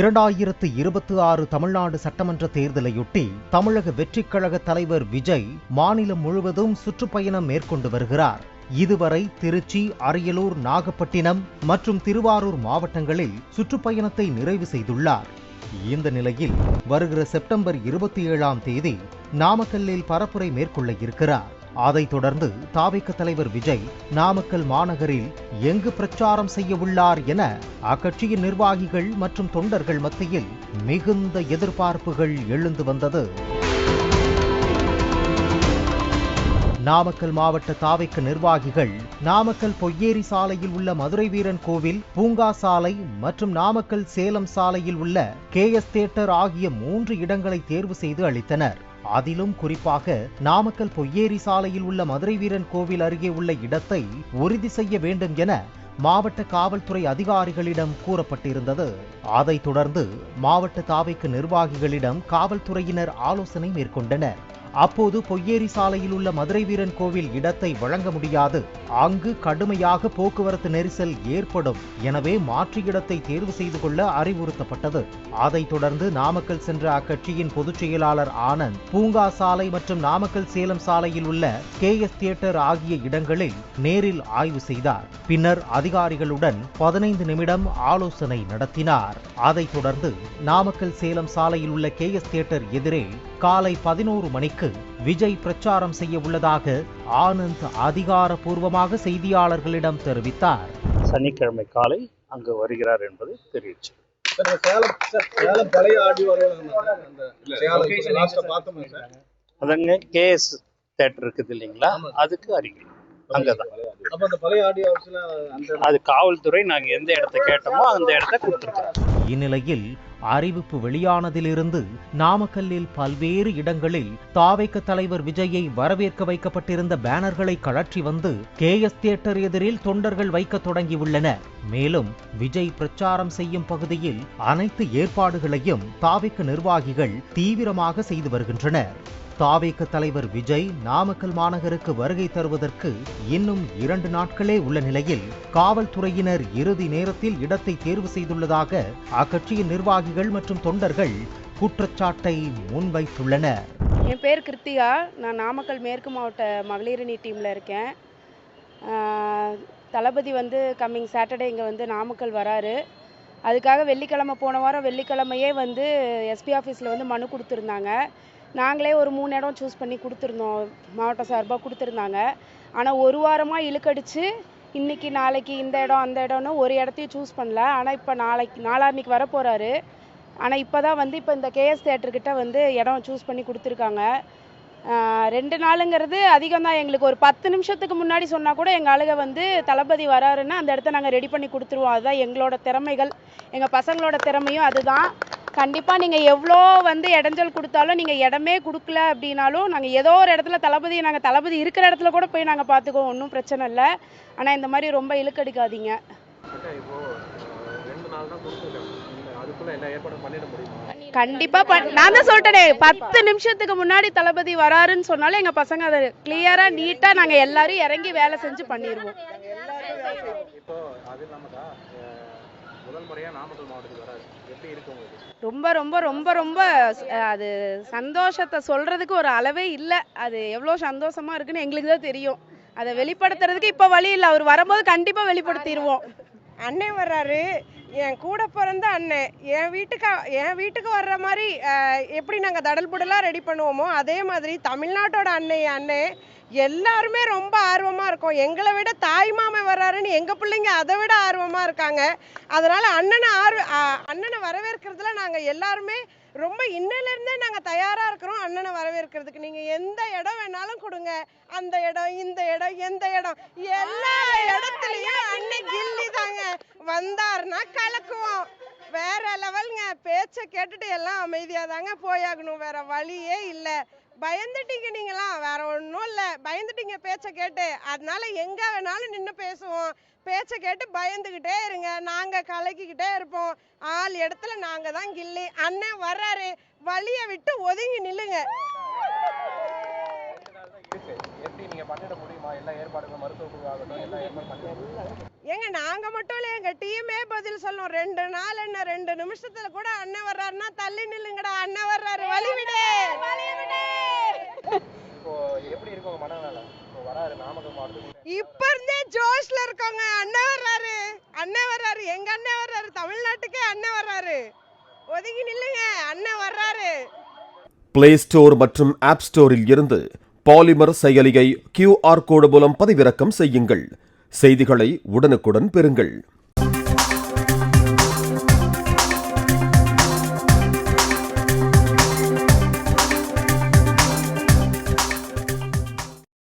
இரண்டாயிரத்து இருபத்தி ஆறு தமிழ்நாடு சட்டமன்ற தேர்தலையொட்டி தமிழக வெற்றிக் கழக தலைவர் விஜய் மாநிலம் முழுவதும் சுற்றுப்பயணம் மேற்கொண்டு வருகிறார். இதுவரை திருச்சி அரியலூர் நாகப்பட்டினம் மற்றும் திருவாரூர் மாவட்டங்களில் சுற்றுப்பயணத்தை நிறைவு செய்துள்ளார். இந்த நிலையில் வருகிற செப்டம்பர் இருபத்தி ஏழாம் தேதி நாமக்கல்லில் பரப்புரை மேற்கொள்ள இருக்கிறார். அதைத் தொடர்ந்து தாவிக தலைவர் விஜய் நாமக்கல் மாநகரில் எங்கு பிரச்சாரம் செய்ய உள்ளார் என அக்கட்சியின் நிர்வாகிகள் மற்றும் தொண்டர்கள் மத்தியில் மிகுந்த எதிர்பார்ப்புகள் எழுந்து வந்தது. நாமக்கல் மாவட்ட தாவைக்க நிர்வாகிகள் நாமக்கல் பொய்யேரி சாலையில் உள்ள மதுரை வீரன் கோவில் பூங்கா சாலை மற்றும் நாமக்கல் சேலம் சாலையில் உள்ள கே எஸ் தேட்டர் ஆகிய மூன்று இடங்களை தேர்வு செய்து அளித்தனர். அதிலும் குறிப்பாக நாமக்கல் பொய்யேரி சாலையில் உள்ள மதுரை வீரன் கோவில் அருகே உள்ள இடத்தை உறுதி செய்ய வேண்டும் என மாவட்ட காவல்துறை அதிகாரிகளிடம் கூறப்பட்டிருந்தது. அதைத் தொடர்ந்து மாவட்ட தாவைக்கு நிர்வாகிகளிடம் காவல்துறையினர் ஆலோசனை மேற்கொண்டனர். அப்போது பொய்யேரி சாலையில் உள்ள மதுரை வீரன் கோவில் இடத்தை வழங்க முடியாது. அங்கு கடுமையாக போக்குவரத்து நெரிசல் ஏற்படும் எனவே மாற்று இடத்தை தேர்வு செய்து கொள்ள அறிவுறுத்தப்பட்டது. அதைத் தொடர்ந்து நாமக்கல் சென்ற அக்கட்சியின் பொதுச் செயலாளர் ஆனந்த் பூங்கா சாலை மற்றும் நாமக்கல் சேலம் சாலையில் உள்ள கே எஸ் தியேட்டர் ஆகிய இடங்களில் நேரில் ஆய்வு செய்தார். பின்னர் அதிகாரிகளுடன் பதினைந்து நிமிடம் ஆலோசனை நடத்தினார். அதைத் தொடர்ந்து நாமக்கல் சேலம் சாலையில் உள்ள கே எஸ் தியேட்டர் எதிரே காலை பதினோரு மணிக்கு விஜய் பிரச்சாரம் செய்ய உள்ளதாக ஆனந்த் அதிகாரப்பூர்வமாக செய்தியாளர்களிடம் தெரிவித்தார். சனிக்கிழமை காலை அங்கு வருகிறார் என்பது தெரிவிச்சு. அதங்க கேஎஸ் தேட்டர் இருக்குது இல்லைங்களா. அதுக்கு அருகில். அங்கதான். அது காவல்துறை நாங்க எந்த இடத்த கேட்டோமோ அந்த இடத்த கொடுத்துருக்கோம். இந்நிலையில் அறிவிப்பு வெளியானதிலிருந்து நாமக்கல்லில் பல்வேறு இடங்களில் தாவைக்க தலைவர் விஜயை வரவேற்க வைக்கப்பட்டிருந்த பேனர்களை கழற்றி வந்து கே எஸ் தியேட்டர் எதிரில் தொண்டர்கள் வைக்க தொடங்கியுள்ளனர். மேலும் விஜய் பிரச்சாரம் செய்யும் பகுதியில் அனைத்து ஏற்பாடுகளையும் தாவைக்க நிர்வாகிகள் தீவிரமாக செய்து வருகின்றனர். தாவேக தலைவர் விஜய் நாமக்கல் மாநகருக்கு வருகை தருவதற்கு இன்னும் இரண்டு நாட்களே உள்ள நிலையில் காவல்துறையினர் இறுதி நேரத்தில் இடத்தை தேர்வு செய்துள்ளதாக அக்கட்சியின் நிர்வாகிகள் மற்றும் தொண்டர்கள் குற்றச்சாட்டை முன்வைத்துள்ளனர். என் பேர் கிருத்திகா. நான் நாமக்கல் மேற்கு மாவட்ட மகளிரணி டீமில் இருக்கேன். தளபதி வந்து கம்மிங் சாட்டர்டே இங்கே வந்து நாமக்கல் வராரு. அதுக்காக வெள்ளிக்கிழமை போன வாரம் வெள்ளிக்கிழமையே வந்து எஸ்பி ஆஃபீஸில் வந்து மனு கொடுத்துருந்தாங்க. நாங்களே ஒரு மூணு இடம் சூஸ் பண்ணி கொடுத்துருந்தோம். மாவட்ட சார்பாக கொடுத்துருந்தாங்க. ஆனால் ஒரு வாரமாக இழுக்கடிச்சு இன்னைக்கு நாளைக்கு இந்த இடம் அந்த இடம்னு ஒரு இடத்தையும் சூஸ் பண்ணல. ஆனால் இப்போ நாளைக்கு நாளான்னைக்கு வர போகிறாரு ஆனால் இப்போ தான் வந்து இப்போ இந்த கேஎஸ் தேட்டர்கிட்ட வந்து இடம் சூஸ் பண்ணி கொடுத்துருக்காங்க. ரெண்டு நாளுங்கிறது அதிகம் தான். எங்களுக்கு ஒரு பத்து நிமிஷத்துக்கு முன்னாடி சொன்னால் கூட எங்கள் ஆளுக வந்து தளபதி வராருன்னா அந்த இடத்த நாங்கள் ரெடி பண்ணி கொடுத்துருவோம். அதுதான் எங்களோட திறமைகள். எங்கள் பசங்களோட திறமையும் அதுதான். கண்டிப்பாக நீங்கள் எவ்வளோ வந்து இடைஞ்சல் கொடுத்தாலும் நீங்கள் இடமே கொடுக்கல அப்படின்னாலும் நாங்கள் ஏதோ ஒரு இடத்துல தளபதி நாங்கள் தளபதி இருக்கிற இடத்துல கூட போய் நாங்கள் பார்த்துக்குவோம். ஒன்றும் பிரச்சனை இல்லை. ஆனால் இந்த மாதிரி ரொம்ப இழுக்கடிக்காதீங்க. கண்டிப்பா நான் தான் சொல்லிட்டேனே பத்து நிமிஷத்துக்கு முன்னாடி தளபதி வராருன்னு சொன்னாலும் எங்க பசங்க அதை கிளியரா நீட்டா நாங்க எல்லாரும் இறங்கி வேலை செஞ்சு பண்ணிடுவோம் முதல் முறையா நாமக்கல் மாவட்டத்துக்கு வராது எப்படி இருக்கு உங்களுக்கு? ரொம்ப ரொம்ப ரொம்ப ரொம்ப அது சந்தோஷத்தை சொல்றதுக்கு ஒரு அளவே இல்லை. அது எவ்வளோ சந்தோஷமா இருக்குன்னு எங்களுக்கு தான் தெரியும். அதை வெளிப்படுத்துறதுக்கு இப்போ வழி இல்லை. அவர் வரும்போது கண்டிப்பா வெளிப்படுத்திடுவோம் அண்ணன் வர்றாரு. என் கூட பிறந்த அண்ணன் என் வீட்டுக்கு என் வீட்டுக்கு வர்ற மாதிரி எப்படி நாங்கள் தடல் புடலாக ரெடி பண்ணுவோமோ அதே மாதிரி தமிழ்நாட்டோட அண்ணன் என் அண்ணன் எல்லாருமே ரொம்ப ஆர்வமாக இருக்கும். எங்களை விட தாய் மாமன் வர்றாருன்னு எங்கள் பிள்ளைங்க அதை விட ஆர்வமாக இருக்காங்க. அதனால் அண்ணனை ஆர்வ அண்ணனை வரவேற்கிறதுல நாங்கள் எல்லாருமே ரொம்ப இன்னிலேருந்தே நாங்கள் தயாராக இருக்கிறோம். அண்ணனை வரவேற்கிறதுக்கு. நீங்கள் எந்த இடம் வேணாலும் கொடுங்க. அந்த இடம் இந்த இடம் எந்த இடம். எல்லா இடத்துலையும் அண்ணன் கில்லி தாங்க. வந்தாருன்னா கலக்குவோம். வேற லெவலுங்க. பேச்சை கேட்டுட்டு எல்லாம் அமைதியாக தாங்க போயாகணும். வேற வழியே இல்லை. பயந்துட்டீங்க நீங்களாம் வேற ஒன்றும் இல்லை. பயந்துட்டீங்க பேச்சை கேட்டு. அதனால எங்கே வேணாலும் நின்று பேசுவோம். பேச்சை கேட்டு பயந்துக்கிட்டே இருங்க. நாங்கள் கலக்கிக்கிட்டே இருப்போம். ஆள் இடத்துல நாங்கள் தான் கில்லி. அண்ணன் வர்றாரு. வழியை விட்டு ஒதுங்கி நில்லுங்க. ஏங்க நாங்க மட்டும் இல்ல. எங்க டீமே பதில் சொல்லும். ரெண்டு நாள் என்ன? ரெண்டு நிமிஷத்துல கூட அண்ணன் வர்றாருன்னா தள்ளி நில்லுங்கடா. அண்ணன் வர்றாரு. வழிவிடு எப்படி இருக்கு உங்க மனநலம் இப்போ வராரு நாமக்கல் மாவட்டத்துக்கு. இப்ப இருந்தே ஜோஷ்ல இருக்கோங்க அண்ணன் வர்றாரு. அண்ணன் வர்றாரு. எங்க அண்ணன் வர்றாரு? தமிழ்நாட்டுக்கே அண்ணன் வர்றாரு. ஒதுங்கி நில்லுங்க. அண்ணன் வர்றாரு. பிளே ஸ்டோர் மற்றும் ஆப் ஸ்டோரில் இருந்து பாலிமர் செயலியை கியூஆர் கோடு மூலம் பதிவிறக்கம் செய்யுங்கள். செய்திகளை உடனுக்குடன் பெறுங்கள்.